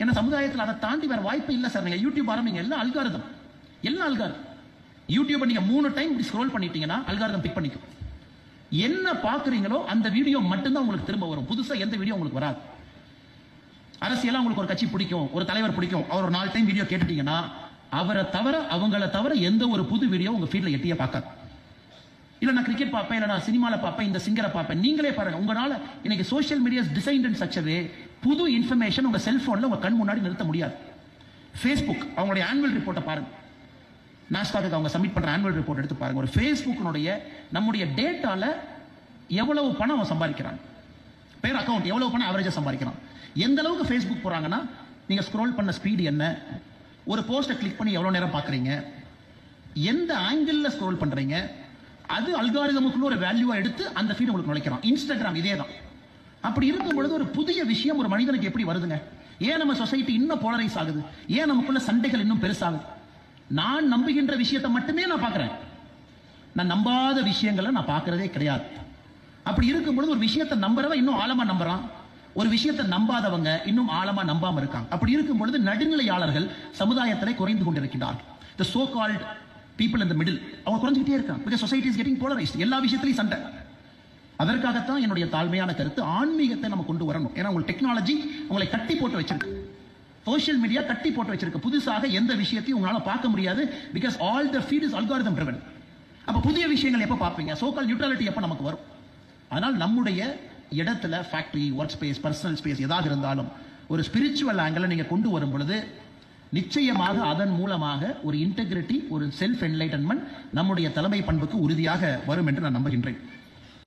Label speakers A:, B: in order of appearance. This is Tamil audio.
A: ஏன்னா சமுதாயத்தில் அதை தாண்டி வேற வாய்ப்பு இல்லை சார். நீங்கள் யூடியூப் ஆரம்பிங்க எல்லாம் அல்காரதம் எல்லாம் அல்காரதம் யூடியூப் நீங்கள் மூணு டைம் இப்படி ஸ்க்ரோல் பண்ணிட்டீங்கன்னா அல்காரதம் பிக் பண்ணிக்கும். என்ன பார்க்குறீங்களோ அந்த வீடியோ மட்டும்தான் உங்களுக்கு திரும்ப வரும். புதுசாக எந்த வீடியோ உங்களுக்கு வராது. அரசியலாக உங்களுக்கு ஒரு கட்சி பிடிக்கும் ஒரு தலைவர் பிடிக்கும். அவர் ஒரு நாலு டைம் வீடியோ கேட்டுட்டீங்கன்னா அவரை தவிர அவங்கள தவிர எந்த ஒரு புது வீடியோ உங்கள் ஃபீல்டில் எட்டியே பார்க்காது. இல்லை நான் கிரிக்கெட் பார்ப்பேன் இல்லை நான் சினிமாவில் பார்ப்பேன் இந்த சிங்கரை பார்ப்பேன். நீங்களே பாருங்க உங்களால் இன்னைக்கு social medias designed in such way புது இன்ஃபர்மேஷன் உங்கள் செல்ஃபோனில் உங்கள் கண் முன்னாடி நிறுத்த முடியாது. ஃபேஸ்புக் அவங்களுடைய ஆனுவல் ரிப்போர்ட்டை பாருங்க. நாஸ்டாக்கு அவங்க சப்மிட் பண்ணுற ஆனுவல் ரிப்போர்ட் எடுத்து பாருங்க. ஒரு ஃபேஸ்புக்கினுடைய நம்முடைய டேட்டாவில் எவ்வளவு பணம் அவன் சம்பாதிக்கிறான். பேர் அக்கௌண்ட் எவ்வளவு பணம் அவரேஜாக சம்பாதிக்கிறான். எந்த அளவுக்கு ஃபேஸ்புக் போகிறாங்கன்னா நீங்கள் ஸ்க்ரோல் பண்ண ஸ்பீடு என்ன? ஒரு போஸ்ட்டை கிளிக் பண்ணி எவ்வளோ நேரம் பார்க்குறீங்க? எந்த ஆங்கிளில் ஸ்க்ரோல் பண்ணுறீங்க அது அல்காரிதமுக்குள்ள ஒரு வேல்யூவா எடுத்து அந்த ஃபீட் உங்களுக்கு நுழைக்கிறான் இன்ஸ்டாகிராம் இதே தான் அப்படி இருக்கும் பொழுது ஒரு புதிய விஷயம் ஒரு மனிதனுக்கு எப்படி வருதுங்க? ஏன் நம்ம சொசைட்டி இன்னும் போலரைஸ் ஆகுது? ஏன் நமக்குள்ள சண்டைகள் இன்னும் பெருசாகுது? நான் நம்புகின்ற விஷயத்தை மட்டுமே நான் பார்க்குறேன். நான் நம்பாத விஷயங்களை நான் பார்க்கறதே கிடையாது. அப்படி இருக்கும் பொழுது ஒரு விஷயத்தை நம்புறவன் இன்னும் ஆழமா நம்புறான். ஒரு விஷயத்தை நம்பாதவங்க இன்னும் ஆழமா நம்பாம இருக்காங்க. அப்படி இருக்கும் பொழுது நடுநிலையாளர்கள் சமுதாயத்திலே குறைந்து கொண்டிருக்கிறார்கள் த சோ கால்ட் பீப்புள் இந்த மிடில் அவங்க குறைஞ்சிக்கிட்டே இருக்காங்க. Because society is getting polarised எல்லா விஷயத்திலையும் சண்டை. அதற்காகத்தான் என்னுடைய தாழ்மையான கருத்து ஆன்மீகத்தை நம்ம கொண்டு வரணும். ஏன்னா உங்களுக்கு டெக்னாலஜி உங்களை கட்டி போட்டு வச்சிருக்கு. சோஷியல் மீடியா கட்டி போட்டு வச்சிருக்கு. புதுசாக எந்த விஷயத்தையும் உங்களால் பார்க்க முடியாது. Because all the feed is algorithm driven அப்போ புதிய விஷயங்கள் எப்போ பார்ப்பீங்க? சோக்கால் நியூட்ரலிட்டி எப்போ நமக்கு வரும்? அதனால் நம்முடைய இடத்துல factory work space personal space எதாக இருந்தாலும் ஒரு ஸ்பிரிச்சுவல் ஆங்கிளை நீங்கள் கொண்டு வரும் பொழுது நிச்சயமாக அதன் மூலமாக ஒரு இன்டெகிரிட்டி ஒரு செல்ஃப் என்லைட்டன்மெண்ட் நம்முடைய தலைமை பண்புக்கு உறுதியாக வரும் என்று நான் நம்புகின்றேன்.